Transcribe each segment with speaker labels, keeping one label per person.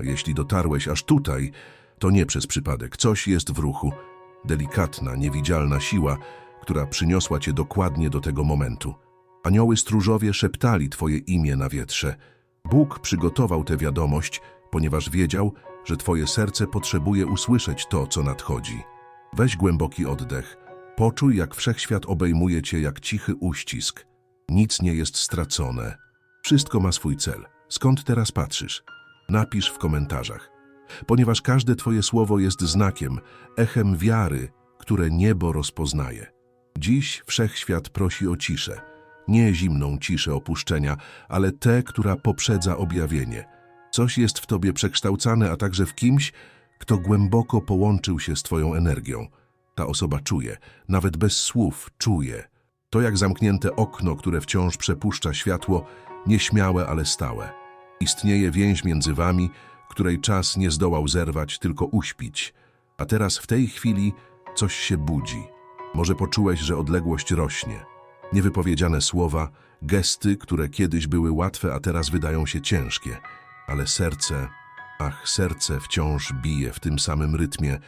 Speaker 1: A jeśli dotarłeś aż tutaj, to nie przez przypadek. Coś jest w ruchu. Delikatna, niewidzialna siła, która przyniosła cię dokładnie do tego momentu. Anioły stróżowie szeptali twoje imię na wietrze. Bóg przygotował tę wiadomość, ponieważ wiedział, że twoje serce potrzebuje usłyszeć to, co nadchodzi. Weź głęboki oddech. Poczuj, jak wszechświat obejmuje cię jak cichy uścisk. Nic nie jest stracone. Wszystko ma swój cel. Skąd teraz patrzysz? Napisz w komentarzach. Ponieważ każde twoje słowo jest znakiem, echem wiary, które niebo rozpoznaje. Dziś wszechświat prosi o ciszę. Nie zimną ciszę opuszczenia, ale tę, która poprzedza objawienie. Coś jest w tobie przekształcane, a także w kimś, kto głęboko połączył się z twoją energią. Ta osoba czuje, nawet bez słów czuje. To jak zamknięte okno, które wciąż przepuszcza światło, nieśmiałe, ale stałe. Istnieje więź między wami, której czas nie zdołał zerwać, tylko uśpić. A teraz w tej chwili coś się budzi. Może poczułeś, że odległość rośnie. Niewypowiedziane słowa, gesty, które kiedyś były łatwe, a teraz wydają się ciężkie. Ale serce, ach, serce wciąż bije w tym samym rytmie,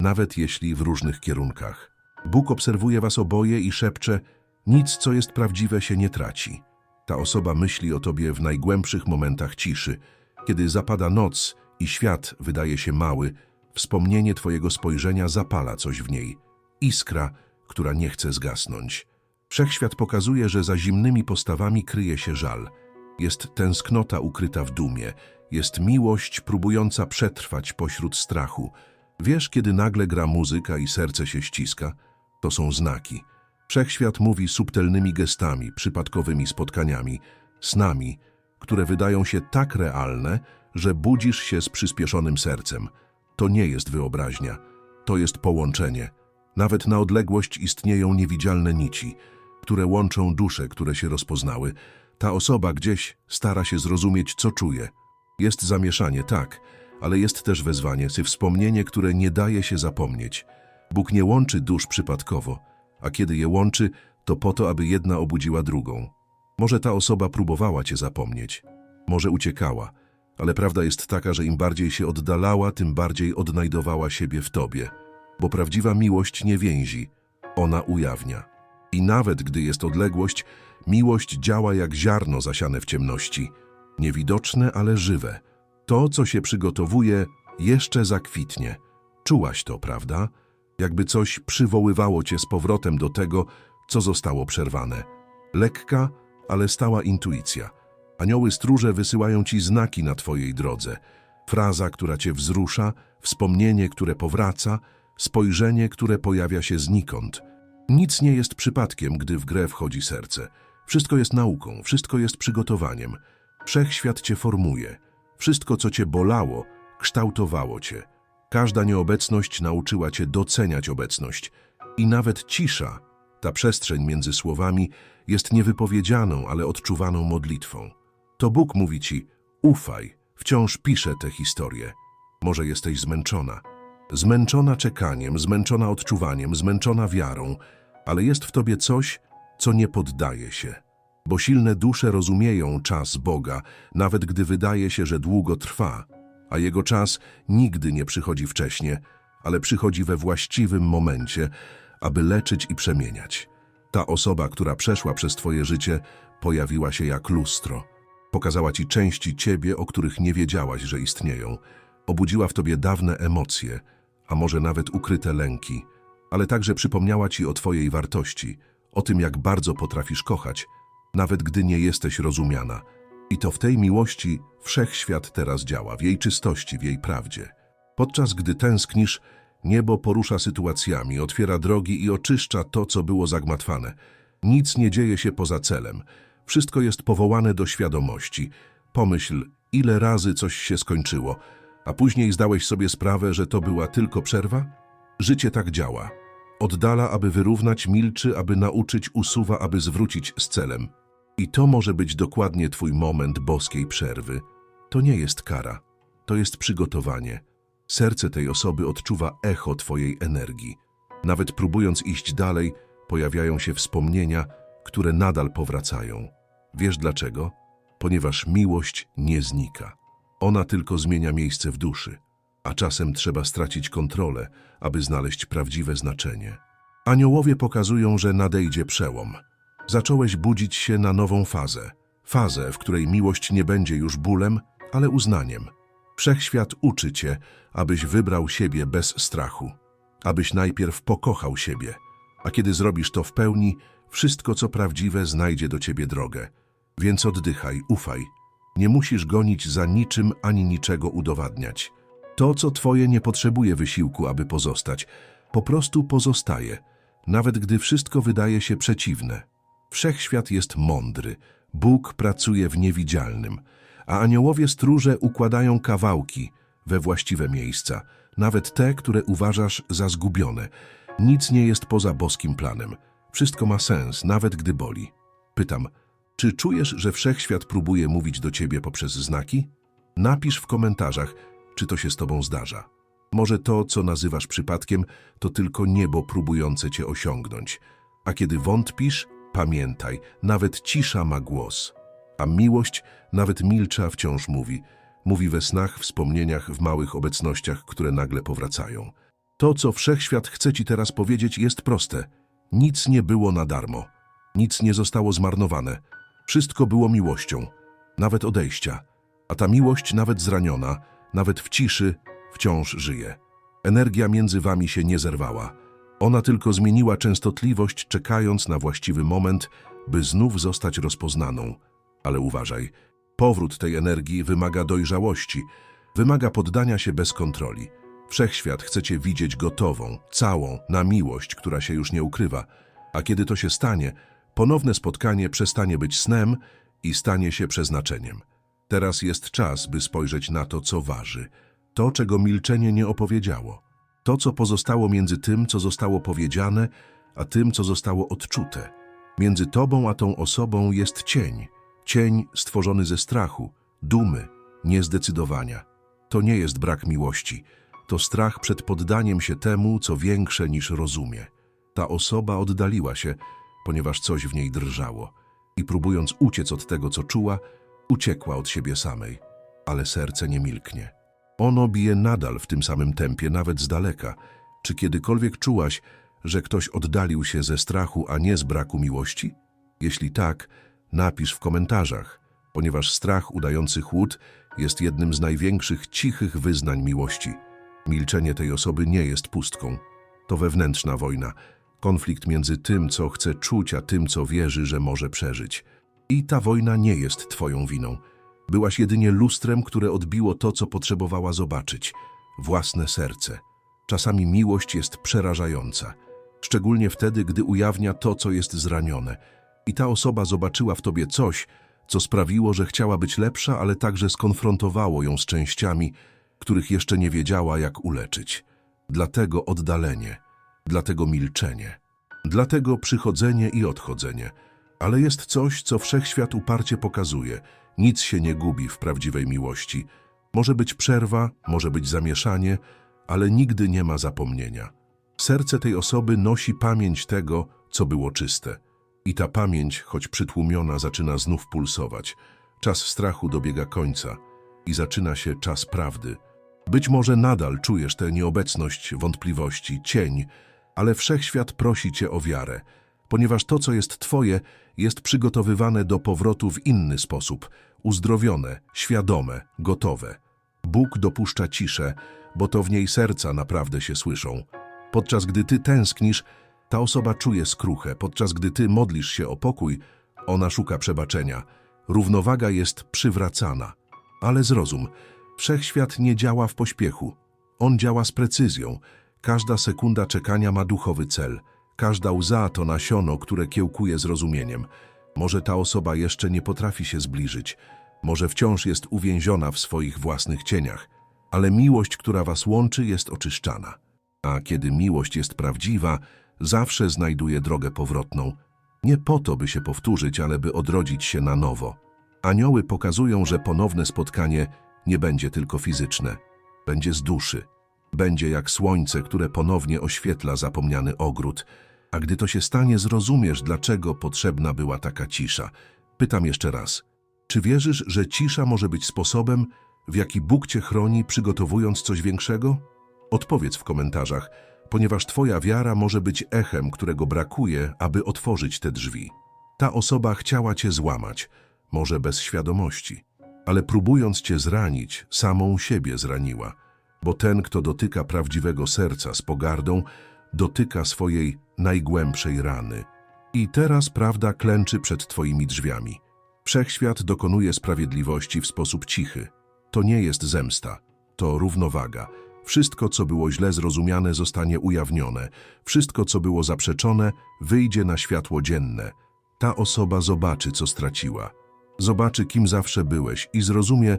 Speaker 1: nawet jeśli w różnych kierunkach. Bóg obserwuje was oboje i szepcze, nic, co jest prawdziwe, się nie traci. Ta osoba myśli o tobie w najgłębszych momentach ciszy. Kiedy zapada noc i świat wydaje się mały, wspomnienie twojego spojrzenia zapala coś w niej. Iskra, która nie chce zgasnąć. Wszechświat pokazuje, że za zimnymi postawami kryje się żal. Jest tęsknota ukryta w dumie. Jest miłość próbująca przetrwać pośród strachu. Wiesz, kiedy nagle gra muzyka i serce się ściska? To są znaki. Wszechświat mówi subtelnymi gestami, przypadkowymi spotkaniami, snami, które wydają się tak realne, że budzisz się z przyspieszonym sercem. To nie jest wyobraźnia, to jest połączenie. Nawet na odległość istnieją niewidzialne nici, które łączą dusze, które się rozpoznały. Ta osoba gdzieś stara się zrozumieć, co czuje. Jest zamieszanie, tak, ale jest też wezwanie, sy wspomnienie, które nie daje się zapomnieć. Bóg nie łączy dusz przypadkowo, a kiedy je łączy, to po to, aby jedna obudziła drugą. Może ta osoba próbowała cię zapomnieć, może uciekała, ale prawda jest taka, że im bardziej się oddalała, tym bardziej odnajdowała siebie w tobie. Bo prawdziwa miłość nie więzi, ona ujawnia. I nawet gdy jest odległość, miłość działa jak ziarno zasiane w ciemności. Niewidoczne, ale żywe. To, co się przygotowuje, jeszcze zakwitnie. Czułaś to, prawda? Jakby coś przywoływało cię z powrotem do tego, co zostało przerwane. Lekka, ale stała intuicja. Anioły stróże wysyłają ci znaki na twojej drodze. Fraza, która cię wzrusza, wspomnienie, które powraca, spojrzenie, które pojawia się znikąd. Nic nie jest przypadkiem, gdy w grę wchodzi serce. Wszystko jest nauką, wszystko jest przygotowaniem. Wszechświat cię formuje. Wszystko, co cię bolało, kształtowało cię. Każda nieobecność nauczyła cię doceniać obecność. I nawet cisza, ta przestrzeń między słowami, jest niewypowiedzianą, ale odczuwaną modlitwą. To Bóg mówi ci, ufaj, wciąż piszę tę historię. Może jesteś zmęczona. Zmęczona czekaniem, zmęczona odczuwaniem, zmęczona wiarą, ale jest w tobie coś, co nie poddaje się. Bo silne dusze rozumieją czas Boga, nawet gdy wydaje się, że długo trwa, a Jego czas nigdy nie przychodzi wcześnie, ale przychodzi we właściwym momencie, aby leczyć i przemieniać. Ta osoba, która przeszła przez twoje życie, pojawiła się jak lustro. Pokazała ci części ciebie, o których nie wiedziałaś, że istnieją. Obudziła w tobie dawne emocje, a może nawet ukryte lęki, ale także przypomniała ci o twojej wartości, o tym, jak bardzo potrafisz kochać, nawet gdy nie jesteś rozumiana. I to w tej miłości wszechświat teraz działa, w jej czystości, w jej prawdzie. Podczas gdy tęsknisz, niebo porusza sytuacjami, otwiera drogi i oczyszcza to, co było zagmatwane. Nic nie dzieje się poza celem. Wszystko jest powołane do świadomości. Pomyśl, ile razy coś się skończyło, a później zdałeś sobie sprawę, że to była tylko przerwa? Życie tak działa. Oddala, aby wyrównać, milczy, aby nauczyć, usuwa, aby zwrócić z celem. I to może być dokładnie twój moment boskiej przerwy. To nie jest kara, to jest przygotowanie. Serce tej osoby odczuwa echo twojej energii. Nawet próbując iść dalej, pojawiają się wspomnienia, które nadal powracają. Wiesz dlaczego? Ponieważ miłość nie znika. Ona tylko zmienia miejsce w duszy, a czasem trzeba stracić kontrolę, aby znaleźć prawdziwe znaczenie. Aniołowie pokazują, że nadejdzie przełom. Zacząłeś budzić się na nową fazę. Fazę, w której miłość nie będzie już bólem, ale uznaniem. Wszechświat uczy cię, abyś wybrał siebie bez strachu. Abyś najpierw pokochał siebie, a kiedy zrobisz to w pełni, wszystko co prawdziwe znajdzie do ciebie drogę. Więc oddychaj, ufaj. Nie musisz gonić za niczym ani niczego udowadniać. To, co twoje, nie potrzebuje wysiłku, aby pozostać. Po prostu pozostaje, nawet gdy wszystko wydaje się przeciwne. Wszechświat jest mądry. Bóg pracuje w niewidzialnym, a aniołowie stróże układają kawałki we właściwe miejsca, nawet te, które uważasz za zgubione. Nic nie jest poza boskim planem. Wszystko ma sens, nawet gdy boli. Pytam, czy czujesz, że wszechświat próbuje mówić do ciebie poprzez znaki? Napisz w komentarzach, czy to się z tobą zdarza. Może to, co nazywasz przypadkiem, to tylko niebo próbujące cię osiągnąć. A kiedy wątpisz, pamiętaj, nawet cisza ma głos. A miłość nawet milcza wciąż mówi. Mówi we snach, wspomnieniach, w małych obecnościach, które nagle powracają. To, co wszechświat chce ci teraz powiedzieć, jest proste. Nic nie było na darmo. Nic nie zostało zmarnowane. Wszystko było miłością, nawet odejścia. A ta miłość, nawet zraniona, nawet w ciszy, wciąż żyje. Energia między wami się nie zerwała. Ona tylko zmieniła częstotliwość, czekając na właściwy moment, by znów zostać rozpoznaną. Ale uważaj, powrót tej energii wymaga dojrzałości, wymaga poddania się bez kontroli. Wszechświat chce cię widzieć gotową, całą, na miłość, która się już nie ukrywa. A kiedy to się stanie, ponowne spotkanie przestanie być snem i stanie się przeznaczeniem. Teraz jest czas, by spojrzeć na to, co waży. To, czego milczenie nie opowiedziało. To, co pozostało między tym, co zostało powiedziane, a tym, co zostało odczute. Między tobą a tą osobą jest cień. Cień stworzony ze strachu, dumy, niezdecydowania. To nie jest brak miłości. To strach przed poddaniem się temu, co większe niż rozumie. Ta osoba oddaliła się, ponieważ coś w niej drżało i próbując uciec od tego, co czuła, uciekła od siebie samej. Ale serce nie milknie. Ono bije nadal w tym samym tempie, nawet z daleka. Czy kiedykolwiek czułaś, że ktoś oddalił się ze strachu, a nie z braku miłości? Jeśli tak, napisz w komentarzach, ponieważ strach udający chłód jest jednym z największych cichych wyznań miłości. Milczenie tej osoby nie jest pustką. To wewnętrzna wojna, konflikt między tym, co chce czuć, a tym, co wierzy, że może przeżyć. I ta wojna nie jest twoją winą. Byłaś jedynie lustrem, które odbiło to, co potrzebowała zobaczyć własne serce. Czasami miłość jest przerażająca, szczególnie wtedy, gdy ujawnia to, co jest zranione. I ta osoba zobaczyła w tobie coś, co sprawiło, że chciała być lepsza, ale także skonfrontowało ją z częściami, których jeszcze nie wiedziała, jak uleczyć. Dlatego oddalenie, dlatego milczenie, dlatego przychodzenie i odchodzenie. Ale jest coś, co wszechświat uparcie pokazuje. Nic się nie gubi w prawdziwej miłości. Może być przerwa, może być zamieszanie, ale nigdy nie ma zapomnienia. Serce tej osoby nosi pamięć tego, co było czyste. I ta pamięć, choć przytłumiona, zaczyna znów pulsować. Czas strachu dobiega końca i zaczyna się czas prawdy. Być może nadal czujesz tę nieobecność, wątpliwości, cień, ale wszechświat prosi cię o wiarę, ponieważ to, co jest twoje, jest przygotowywane do powrotu w inny sposób, uzdrowione, świadome, gotowe. Bóg dopuszcza ciszę, bo to w niej serca naprawdę się słyszą. Podczas gdy ty tęsknisz, ta osoba czuje skruchę, podczas gdy ty modlisz się o pokój, ona szuka przebaczenia. Równowaga jest przywracana. Ale zrozum, wszechświat nie działa w pośpiechu. On działa z precyzją. Każda sekunda czekania ma duchowy cel. Każda łza to nasiono, które kiełkuje zrozumieniem. Może ta osoba jeszcze nie potrafi się zbliżyć. Może wciąż jest uwięziona w swoich własnych cieniach. Ale miłość, która was łączy, jest oczyszczana. A kiedy miłość jest prawdziwa, zawsze znajduje drogę powrotną. Nie po to, by się powtórzyć, ale by odrodzić się na nowo. Anioły pokazują, że ponowne spotkanie nie będzie tylko fizyczne, będzie z duszy. Będzie jak słońce, które ponownie oświetla zapomniany ogród. A gdy to się stanie, zrozumiesz, dlaczego potrzebna była taka cisza. Pytam jeszcze raz. Czy wierzysz, że cisza może być sposobem, w jaki Bóg cię chroni, przygotowując coś większego? Odpowiedz w komentarzach, ponieważ twoja wiara może być echem, którego brakuje, aby otworzyć te drzwi. Ta osoba chciała cię złamać, może bez świadomości, ale próbując cię zranić, samą siebie zraniła, bo ten, kto dotyka prawdziwego serca z pogardą, dotyka swojej najgłębszej rany. I teraz prawda klęczy przed twoimi drzwiami. Wszechświat dokonuje sprawiedliwości w sposób cichy. To nie jest zemsta, to równowaga. Wszystko, co było źle zrozumiane, zostanie ujawnione. Wszystko, co było zaprzeczone, wyjdzie na światło dzienne. Ta osoba zobaczy, co straciła. Zobaczy, kim zawsze byłeś i zrozumie,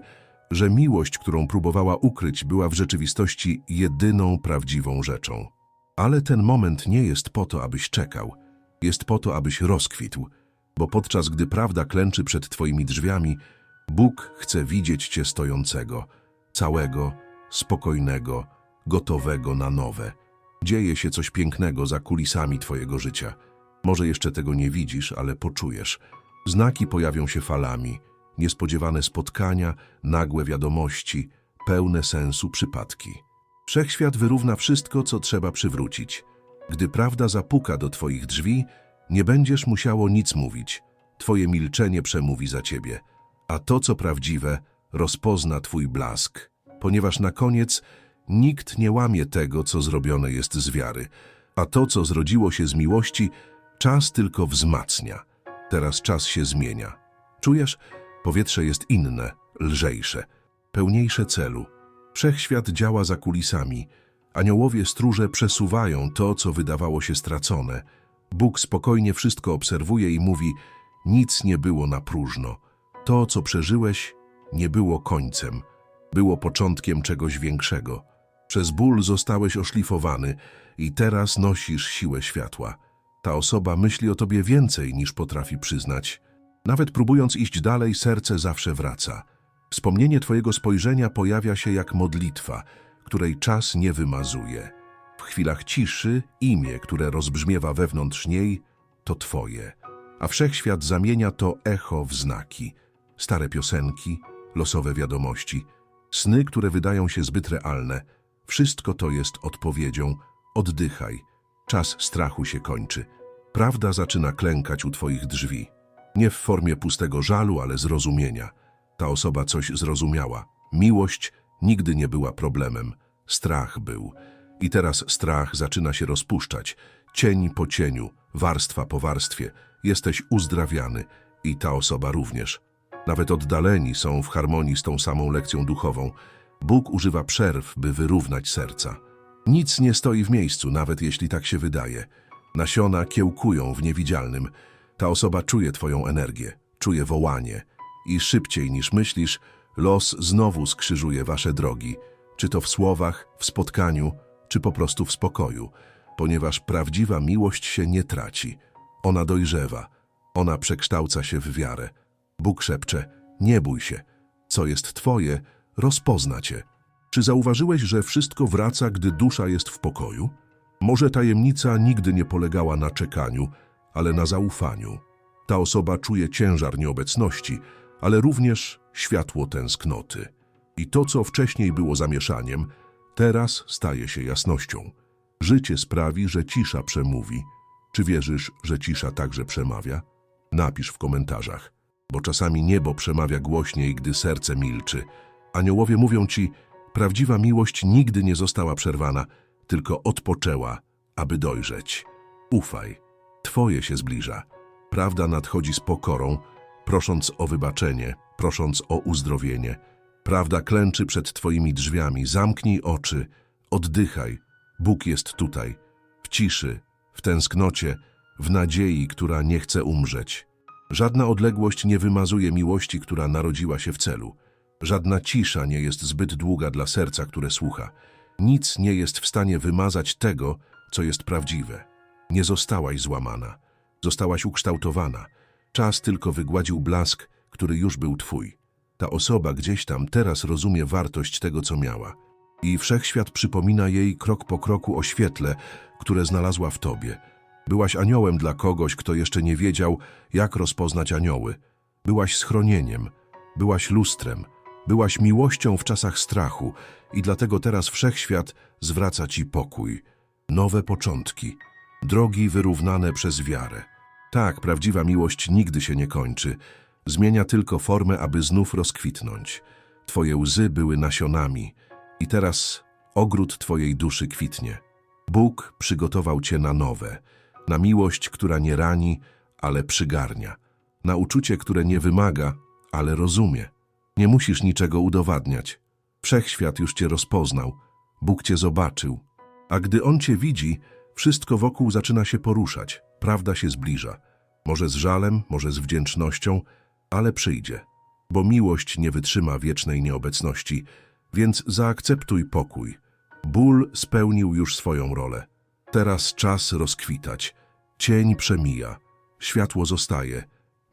Speaker 1: że miłość, którą próbowała ukryć, była w rzeczywistości jedyną prawdziwą rzeczą. Ale ten moment nie jest po to, abyś czekał. Jest po to, abyś rozkwitł, bo podczas gdy prawda klęczy przed twoimi drzwiami, Bóg chce widzieć cię stojącego, całego, spokojnego, gotowego na nowe. Dzieje się coś pięknego za kulisami twojego życia. Może jeszcze tego nie widzisz, ale poczujesz. Znaki pojawią się falami, niespodziewane spotkania, nagłe wiadomości, pełne sensu przypadki. Wszechświat wyrówna wszystko, co trzeba przywrócić. Gdy prawda zapuka do twoich drzwi, nie będziesz musiało nic mówić. Twoje milczenie przemówi za ciebie, a to, co prawdziwe, rozpozna twój blask, ponieważ na koniec nikt nie łamie tego, co zrobione jest z wiary, a to, co zrodziło się z miłości, czas tylko wzmacnia. Teraz czas się zmienia. Czujesz? Powietrze jest inne, lżejsze, pełniejsze celu. Wszechświat działa za kulisami. Aniołowie stróże przesuwają to, co wydawało się stracone. Bóg spokojnie wszystko obserwuje i mówi: Nic nie było na próżno. To, co przeżyłeś, nie było końcem, było początkiem czegoś większego. Przez ból zostałeś oszlifowany i teraz nosisz siłę światła. Ta osoba myśli o tobie więcej niż potrafi przyznać. Nawet próbując iść dalej, serce zawsze wraca. Wspomnienie twojego spojrzenia pojawia się jak modlitwa, której czas nie wymazuje. W chwilach ciszy imię, które rozbrzmiewa wewnątrz niej, to twoje. A wszechświat zamienia to echo w znaki. Stare piosenki, losowe wiadomości, sny, które wydają się zbyt realne. Wszystko to jest odpowiedzią. Oddychaj. Czas strachu się kończy. Prawda zaczyna klękać u twoich drzwi. Nie w formie pustego żalu, ale zrozumienia. Ta osoba coś zrozumiała. Miłość nigdy nie była problemem. Strach był. I teraz strach zaczyna się rozpuszczać. Cień po cieniu, warstwa po warstwie. Jesteś uzdrawiany i ta osoba również. Nawet oddaleni są w harmonii z tą samą lekcją duchową. Bóg używa przerw, by wyrównać serca. Nic nie stoi w miejscu, nawet jeśli tak się wydaje. Nasiona kiełkują w niewidzialnym. Ta osoba czuje twoją energię, czuje wołanie. I szybciej niż myślisz, los znowu skrzyżuje wasze drogi. Czy to w słowach, w spotkaniu, czy po prostu w spokoju. Ponieważ prawdziwa miłość się nie traci. Ona dojrzewa. Ona przekształca się w wiarę. Bóg szepcze, nie bój się. Co jest twoje, rozpozna cię. Czy zauważyłeś, że wszystko wraca, gdy dusza jest w pokoju? Może tajemnica nigdy nie polegała na czekaniu, ale na zaufaniu. Ta osoba czuje ciężar nieobecności, ale również światło tęsknoty. I to, co wcześniej było zamieszaniem, teraz staje się jasnością. Życie sprawi, że cisza przemówi. Czy wierzysz, że cisza także przemawia? Napisz w komentarzach, bo czasami niebo przemawia głośniej, gdy serce milczy. Aniołowie mówią ci, prawdziwa miłość nigdy nie została przerwana, tylko odpoczęła, aby dojrzeć. Ufaj, Twoje się zbliża. Prawda nadchodzi z pokorą, prosząc o wybaczenie, prosząc o uzdrowienie. Prawda klęczy przed Twoimi drzwiami. Zamknij oczy, oddychaj. Bóg jest tutaj, w ciszy, w tęsknocie, w nadziei, która nie chce umrzeć. Żadna odległość nie wymazuje miłości, która narodziła się w celu. Żadna cisza nie jest zbyt długa dla serca, które słucha. Nic nie jest w stanie wymazać tego, co jest prawdziwe. Nie zostałaś złamana, zostałaś ukształtowana. Czas tylko wygładził blask, który już był twój. Ta osoba gdzieś tam teraz rozumie wartość tego, co miała. I wszechświat przypomina jej krok po kroku o świetle, które znalazła w tobie. Byłaś aniołem dla kogoś, kto jeszcze nie wiedział, jak rozpoznać anioły. Byłaś schronieniem, byłaś lustrem, Byłaś miłością w czasach strachu i dlatego teraz wszechświat zwraca ci pokój. Nowe początki, drogi wyrównane przez wiarę. Tak, prawdziwa miłość nigdy się nie kończy. Zmienia tylko formę, aby znów rozkwitnąć. Twoje łzy były nasionami i teraz ogród twojej duszy kwitnie. Bóg przygotował cię na nowe, na miłość, która nie rani, ale przygarnia, na uczucie, które nie wymaga, ale rozumie. Nie musisz niczego udowadniać. Wszechświat już cię rozpoznał, Bóg cię zobaczył. A gdy On cię widzi, wszystko wokół zaczyna się poruszać, prawda się zbliża. Może z żalem, może z wdzięcznością, ale przyjdzie. Bo miłość nie wytrzyma wiecznej nieobecności, więc zaakceptuj pokój. Ból spełnił już swoją rolę. Teraz czas rozkwitać. Cień przemija, światło zostaje,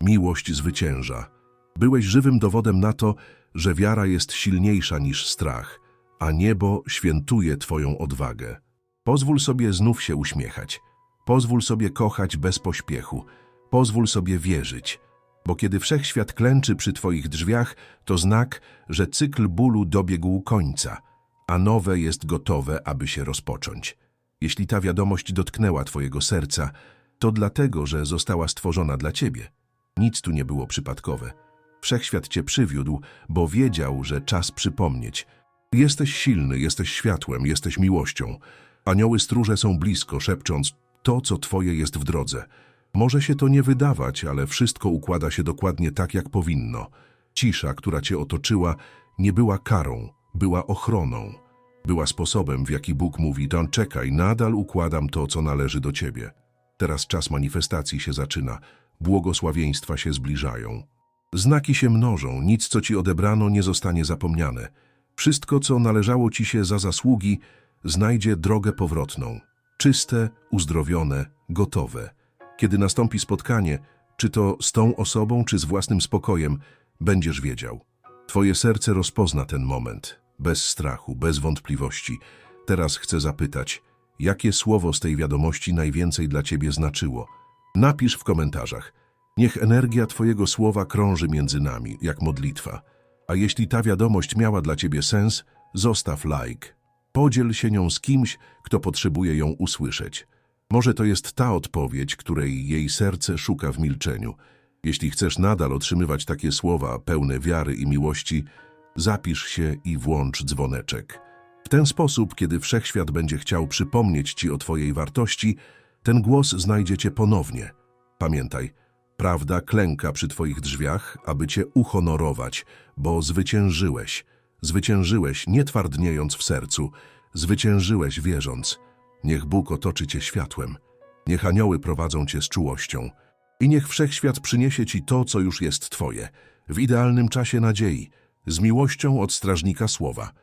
Speaker 1: miłość zwycięża. Byłeś żywym dowodem na to, że wiara jest silniejsza niż strach, a niebo świętuje Twoją odwagę. Pozwól sobie znów się uśmiechać. Pozwól sobie kochać bez pośpiechu. Pozwól sobie wierzyć. Bo kiedy wszechświat klęczy przy Twoich drzwiach, to znak, że cykl bólu dobiegł końca, a nowe jest gotowe, aby się rozpocząć. Jeśli ta wiadomość dotknęła Twojego serca, to dlatego, że została stworzona dla Ciebie. Nic tu nie było przypadkowe. Wszechświat Cię przywiódł, bo wiedział, że czas przypomnieć. Jesteś silny, jesteś światłem, jesteś miłością. Anioły stróże są blisko, szepcząc to, co Twoje jest w drodze. Może się to nie wydawać, ale wszystko układa się dokładnie tak, jak powinno. Cisza, która Cię otoczyła, nie była karą, była ochroną. Była sposobem, w jaki Bóg mówi, Don, czekaj, nadal układam to, co należy do Ciebie. Teraz czas manifestacji się zaczyna, błogosławieństwa się zbliżają. Znaki się mnożą, nic, co Ci odebrano, nie zostanie zapomniane. Wszystko, co należało Ci się za zasługi, znajdzie drogę powrotną. Czyste, uzdrowione, gotowe. Kiedy nastąpi spotkanie, czy to z tą osobą, czy z własnym spokojem, będziesz wiedział. Twoje serce rozpozna ten moment, bez strachu, bez wątpliwości. Teraz chcę zapytać, jakie słowo z tej wiadomości najwięcej dla Ciebie znaczyło? Napisz w komentarzach. Niech energia Twojego słowa krąży między nami, jak modlitwa. A jeśli ta wiadomość miała dla Ciebie sens, zostaw like. Podziel się nią z kimś, kto potrzebuje ją usłyszeć. Może to jest ta odpowiedź, której jej serce szuka w milczeniu. Jeśli chcesz nadal otrzymywać takie słowa pełne wiary i miłości, zapisz się i włącz dzwoneczek. W ten sposób, kiedy wszechświat będzie chciał przypomnieć Ci o Twojej wartości, ten głos znajdzie Cię ponownie. Pamiętaj, prawda klęka przy Twoich drzwiach, aby Cię uhonorować, bo zwyciężyłeś. Zwyciężyłeś, nie twardniejąc w sercu, zwyciężyłeś wierząc. Niech Bóg otoczy Cię światłem, niech anioły prowadzą Cię z czułością. I niech wszechświat przyniesie Ci to, co już jest Twoje, w idealnym czasie nadziei, z miłością od strażnika słowa –